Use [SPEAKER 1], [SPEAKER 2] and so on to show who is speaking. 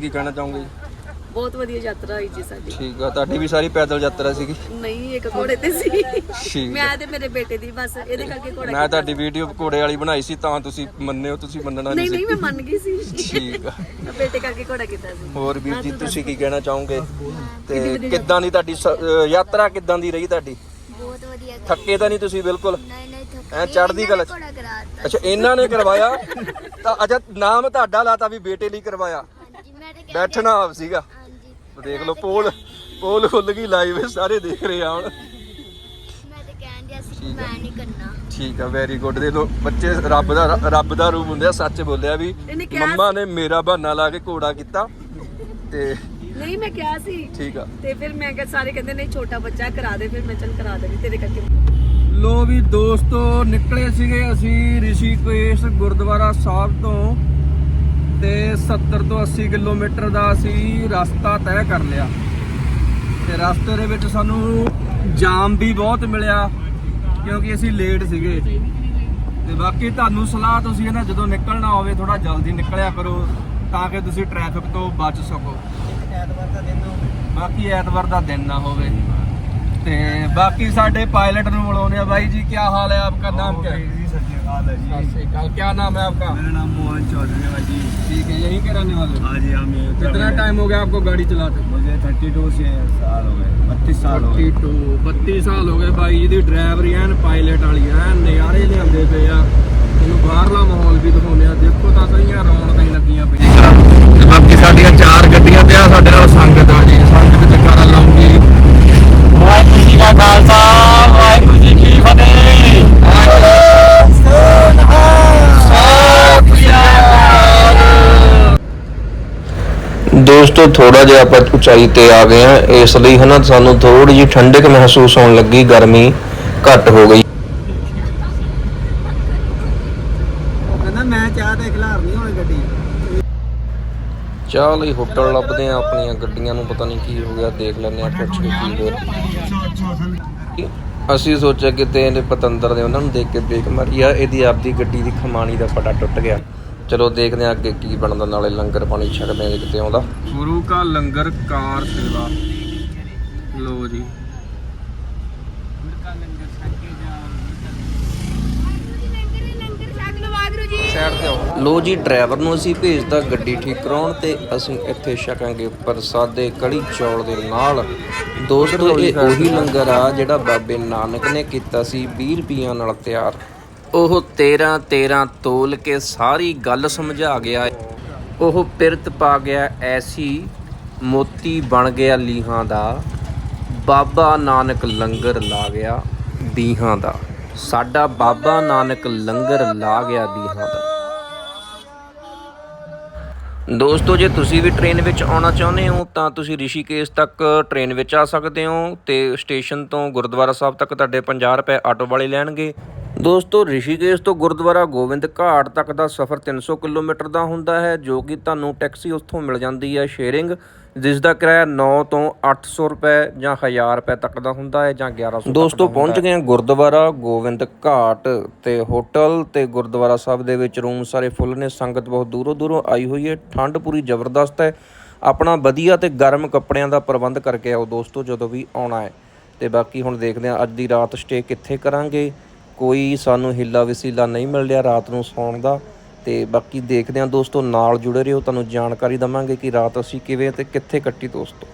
[SPEAKER 1] ਕੀ ਕਹਿਣਾ ਚਾਹੋਗੇ ਜੀ?
[SPEAKER 2] ਬਹੁਤ ਵਧੀਆ ਯਾਤਰਾ ਹੋਈ ਜੀ ਸਾਡੀ।
[SPEAKER 1] ਠੀਕ ਆ ਤੁਹਾਡੀ ਵੀ ਸਾਰੀ ਪੈਦਲ ਯਾਤਰਾ ਸੀਗੀ?
[SPEAKER 2] ਨਹੀਂ ਇੱਕ ਘੋੜੇ ਤੇ ਸੀ।
[SPEAKER 1] ਠੀਕ
[SPEAKER 2] ਮੈਂ ਤੇ ਮੇਰੇ ਬੇਟੇ ਦੀ ਬਸ ਇਹਦੇ ਕਰਕੇ ਘੋੜਾ
[SPEAKER 1] ਮੈਂ ਤੁਹਾਡੀ ਵੀਡੀਓ ਘੋੜੇ ਵਾਲੀ ਬਣਾਈ ਸੀ ਤਾਂ ਤੁਸੀਂ ਮੰਨਿਓ ਤੁਸੀਂ ਮੰਨਣਾ
[SPEAKER 2] ਨਹੀਂ
[SPEAKER 1] ਨਹੀਂ
[SPEAKER 2] ਨਹੀਂ
[SPEAKER 1] ਸੀ
[SPEAKER 2] ਮੈਂ ਮੰਨ ਗਈ ਸੀ।
[SPEAKER 1] ਠੀਕ ਆ।
[SPEAKER 2] ਮੈਂ ਬੇਟੇ ਕਰਕੇ ਘੋੜਾ ਕੀਤਾ ਸੀ।
[SPEAKER 1] ਹੋਰ ਵੀਰ ਜੀ ਤੁਸੀਂ ਕੀ ਕਹਿਣਾ ਚਾਹੋਗੇ? ਤੇ ਕਿੱਦਾਂ ਦੀ ਤੁਹਾਡੀ ਸ- ਯਾਤਰਾ ਕਿੱਦਾਂ ਦੀ ਰਹੀ ਤੁਹਾਡੀ?
[SPEAKER 3] ਬਹੁਤ ਵਧੀਆ ਗਈ।
[SPEAKER 1] ਥੱਕੇ ਤਾਂ ਨਹੀਂ ਤੁਸੀਂ ਬਿਲਕੁਲ?
[SPEAKER 3] ਨਹੀਂ ਨਹੀਂ ਥੱਕ
[SPEAKER 1] ਐਂ ਚੜ੍ਹਦੀ ਕਲਾ ਚ।
[SPEAKER 3] ਘੋੜਾ ਕਰਾਤਾ।
[SPEAKER 1] ਅੱਛਾ ਇਹਨਾਂ ਨੇ ਕਰਵਾਇਆ? ਤਾਂ ਅੱਛਾ ਨਾਮ ਤੁਹਾਡਾ ਲਾਤਾ ਵੀ ਬੇਟੇ ਲਈ ਕਰਵਾਇਆ। ਬੈਠਣਾ ਆਪ ਸੀਗਾ।
[SPEAKER 3] ਹਾਂਜੀ।
[SPEAKER 1] ਦੇਖ ਲਓ ਪੋਲ ਪੋਲ ਖੁੱਲ ਗਈ ਲਾਈਵ ਸਾਰੇ ਦੇਖ ਰਹੇ ਆ ਹੁਣ।
[SPEAKER 3] ਮੈਂ ਤੇ ਕਹਿੰਦੀ ਸੀ ਮੈਂ ਨਹੀਂ ਕਰਨਾ।
[SPEAKER 1] ਠੀਕ ਆ ਵੈਰੀ ਗੁੱਡ ਦੇ ਲੋ ਬੱਚੇ ਰੱਬ ਦਾ ਰੱਬ ਦਾ ਰੂਪ ਹੁੰਦੇ ਆ ਸੱਚ ਬੋਲਿਆ ਵੀ
[SPEAKER 2] ਇਹਨੇ ਕਿਹਾ
[SPEAKER 1] ਮੰਮਾ ਨੇ ਮੇਰਾ ਬਹਾਨਾ ਲਾ ਕੇ ਘੋੜਾ ਕੀਤਾ ਤੇ
[SPEAKER 2] ਨਹੀਂ ਮੈਂ ਕਿਹਾ ਸੀ।
[SPEAKER 1] ਠੀਕ ਆ।
[SPEAKER 2] ਤੇ ਫਿਰ ਮੈਂ ਕਿਹਾ ਸਾਰੇ ਕਹਿੰਦੇ ਨਹੀਂ ਛੋਟਾ ਬੱਚਾ ਕਰਾ ਦੇ ਫਿਰ ਮੈਂ ਚੱਲ ਕਰਾ ਦੇਣੀ ਤੇਰੇ ਕਰਕੇ।
[SPEAKER 1] ਲੋ ਵੀ ਦੋਸਤੋ ਨਿਕਲੇ ਸੀਗੇ ਅਸੀਂ ਰਿਸ਼ੀਕੇਸ਼ ਗੁਰਦੁਆਰਾ ਸਾਹਿਬ ਤੋਂ। ਤੇ 70 ਤੋਂ 80 ਕਿਲੋਮੀਟਰ ਦਾ ਅਸੀਂ ਰਸਤਾ ਤੈਅ ਕਰ ਲਿਆ। ਤੇ ਰਸਤੇ ਦੇ ਵਿੱਚ ਸਾਨੂੰ ਜਾਮ ਵੀ ਬਹੁਤ ਮਿਲਿਆ ਕਿਉਂਕਿ ਅਸੀਂ ਲੇਟ ਸੀਗੇ। ਤੇ ਬਾਕੀ ਤੁਹਾਨੂੰ ਸਲਾਹ ਤੁਸੀਂ ਨਾ ਜਦੋਂ ਨਿਕਲਣਾ ਹੋਵੇ ਥੋੜਾ ਜਲਦੀ ਨਿਕਲਿਆ ਕਰੋ ਤਾਂ ਕਿ ਤੁਸੀਂ ਟ੍ਰੈਫਿਕ ਤੋਂ ਬਚ ਸਕੋ। ਬਾਕੀ ਐਤਵਾਰ ਦਾ ਦਿਨ ਨਾ ਹੋਵੇ। ਤੇ ਬਾਕੀ ਸਾਡੇ ਪਾਇਲਟ ਨੂੰ ਬੁਲਾਉਂਦੇ ਆ भाई जी क्या हाल है आपका नाम क्या है सत श्रीकाल क्या नाम है आपका
[SPEAKER 4] मेरा नाम मोहन चौधरी है जी
[SPEAKER 1] ठीक है यहीं के रहने वाले हो?
[SPEAKER 4] हाँ जी हम ये
[SPEAKER 1] कितना टाइम हो गया आपको गाड़ी चलाते
[SPEAKER 4] मुझे थर्टी टू से साल हो गए बत्तीस साल हो गए
[SPEAKER 1] 32 32 ਸਾਲ ਹੋ ਗਏ ਬਾਈ ਜੀ ਦੀ ਡਰਾਈਵਰੀ ਐਨ ਪਾਇਲਟ ਵਾਲੀ ਐਨ ਨਜ਼ਾਰੇ ਲਿਆਉਂਦੇ
[SPEAKER 5] ਦੋਸਤੋ ਥੋੜਾ ਜਿਹਾ ਆਪਾਂ ਉਚਾਈ ਤੇ ਆ ਗਏ ਆ ਇਸ ਲਈ ਹਨਾ ਸਾਨੂੰ ਥੋੜੀ ਜਿਹੀ ਠੰਡਕ ਮਹਿਸੂਸ ਹੋਣ ਲੱਗੀ ਗਰਮੀ ਘੱਟ ਹੋ ਗਈ।
[SPEAKER 4] ਚਾਹ ਤੇ
[SPEAKER 5] ਲਈ ਹੋਟਲ ਲੱਭਦੇ ਆ ਆਪਣੀਆਂ ਗੱਡੀਆਂ ਨੂੰ ਪਤਾ ਨਹੀਂ ਕੀ ਹੋ ਗਿਆ ਦੇਖ ਲੈਂਦੇ ਆ ਪੁੱਛ ਕੇ ਕੀ ਹੋਇਆ। ਅਸੀਂ ਸੋਚਿਆ ਕਿ ਤੇ ਇਹਨੇ ਪਤੰਦਰ ਦੇ ਉਹਨਾਂ ਨੂੰ ਦੇਖ ਕੇ ਬ੍ਰੇਕ ਮਾਰੀ ਆ ਇਹਦੀ ਆਪਦੀ ਗੱਡੀ ਦੀ ਖਮਾਣੀ ਦਾ ਪਟਾ ਟੁੱਟ ਗਿਆ। ਚਲੋ ਦੇਖਦੇ ਆ ਅੱਗੇ ਕੀ ਬਣਦਾ ਨਾਲੇ ਲੰਗਰ ਪਾਣੀ ਛਕਦੇ ਆ ਕਿਤੇ ਆਉਂਦਾ।
[SPEAKER 1] ਗੁਰੂ ਕਾ ਲੰਗਰ ਕਾਰ ਸੇਵਾ। ਲੋ ਜੀ।
[SPEAKER 5] ਲੋ ਜੀ ਡਰਾਈਵਰ ਨੂੰ ਅਸੀਂ ਭੇਜਦਾ ਗੱਡੀ ਠੀਕ ਕਰਾਉਣ ਤੇ ਅਸੀਂ ਇੱਥੇ ਛਕਾਂਗੇ ਪ੍ਰਸਾਦੇ ਕੜੀ ਚੌਲ ਦੇ ਨਾਲ। ਦੋਸਤੋ ਇਹ ਉਹੀ ਲੰਗਰ ਆ ਜਿਹੜਾ ਬਾਬੇ ਨਾਨਕ ਨੇ ਕੀਤਾ ਸੀ 20 ਰੁਪਈਆਂ ਨਾਲ ਤਿਆਰ। ਉਹ 13 13 ਤੋਲ ਕੇ ਸਾਰੀ ਗੱਲ ਸਮਝਾ ਗਿਆ। ਉਹ ਪਿਰਤ ਪਾ ਗਿਆ, ਐਸੀ ਮੋਤੀ ਬਣ ਗਿਆ ਲੀਹਾਂ ਦਾ। ਬਾਬਾ ਨਾਨਕ ਲੰਗਰ ਲਾ ਗਿਆ ਬੀਹਾਂ ਦਾ। ਸਾਡਾ ਬਾਬਾ ਨਾਨਕ ਲੰਗਰ ਲਾ ਗਿਆ ਬੀਹਾਂ ਦਾ। ਦੋਸਤੋ, ਜੇ ਤੁਸੀਂ ਵੀ ਟ੍ਰੇਨ ਵਿੱਚ ਆਉਣਾ ਚਾਹੁੰਦੇ ਹੋ, ਤਾਂ ਤੁਸੀਂ ਰਿਸ਼ੀਕੇਸ਼ ਤੱਕ ਟ੍ਰੇਨ ਵਿੱਚ ਆ ਸਕਦੇ ਹੋ ਤੇ ਸਟੇਸ਼ਨ ਤੋਂ ਗੁਰਦੁਆਰਾ ਸਾਹਿਬ ਤੱਕ ਤੁਹਾਡੇ 50 ਰੁਪਏ ਆਟੋ ਵਾਲੇ ਲੈਣਗੇ। ਦੋਸਤੋ ਰਿਸ਼ੀਕੇਸ਼ ਤੋਂ ਗੁਰਦੁਆਰਾ ਗੋਬਿੰਦ ਘਾਟ ਤੱਕ ਦਾ ਸਫ਼ਰ 300 ਕਿਲੋਮੀਟਰ ਦਾ ਹੁੰਦਾ ਹੈ ਜੋ ਕਿ ਤੁਹਾਨੂੰ ਟੈਕਸੀ ਉੱਥੋਂ ਮਿਲ ਜਾਂਦੀ ਹੈ ਸ਼ੇਅਰਿੰਗ ਜਿਸ ਦਾ ਕਿਰਾਇਆ 9 ਤੋਂ 800 ਰੁਪਏ ਜਾਂ 1000 ਰੁਪਏ ਤੱਕ ਦਾ ਹੁੰਦਾ ਹੈ ਜਾਂ 1100 ਦੋਸਤੋ ਪਹੁੰਚ ਗਏ ਗੁਰਦੁਆਰਾ ਗੋਬਿੰਦ ਘਾਟ ਤੇ ਹੋਟਲ ਤੇ ਗੁਰਦੁਆਰਾ ਸਾਹਿਬ ਦੇ ਵਿੱਚ। ਰੂਮ ਸਾਰੇ ਫੁੱਲ ਨੇ ਸੰਗਤ ਬਹੁਤ ਦੂਰੋਂ ਦੂਰੋਂ ਆਈ ਹੋਈ ਹੈ। ਠੰਡ ਪੂਰੀ ਜ਼ਬਰਦਸਤ ਹੈ। ਆਪਣਾ ਵਧੀਆ ਤੇ ਗਰਮ ਕੱਪੜਿਆਂ ਦਾ ਪ੍ਰਬੰਧ ਕਰਕੇ ਆਓ ਦੋਸਤੋ ਜਦੋਂ ਵੀ ਆਉਣਾ ਹੈ। ਤੇ ਬਾਕੀ ਹੁਣ ਦੇਖਦੇ ਹਾਂ ਅੱਜ ਦੀ ਰਾਤ ਸਟੇ ਕਿੱਥੇ ਕਰਾਂਗੇ। ਕੋਈ ਸਾਨੂੰ ਹਿੱਲਾ ਵਸੀਲਾ ਨਹੀਂ ਮਿਲ ਰਿਹਾ ਰਾਤ ਨੂੰ ਸੌਣ ਦਾ ਤੇ ਬਾਕੀ ਦੇਖਦੇ ਹਾਂ ਦੋਸਤੋ ਨਾਲ ਜੁੜੇ ਰਹੋ, ਤੁਹਾਨੂੰ ਜਾਣਕਾਰੀ ਦਵਾਂਗੇ ਕਿ ਰਾਤ ਅਸੀਂ ਕਿਵੇਂ ਤੇ ਕਿੱਥੇ ਕੱਟੀ ਦੋਸਤੋ।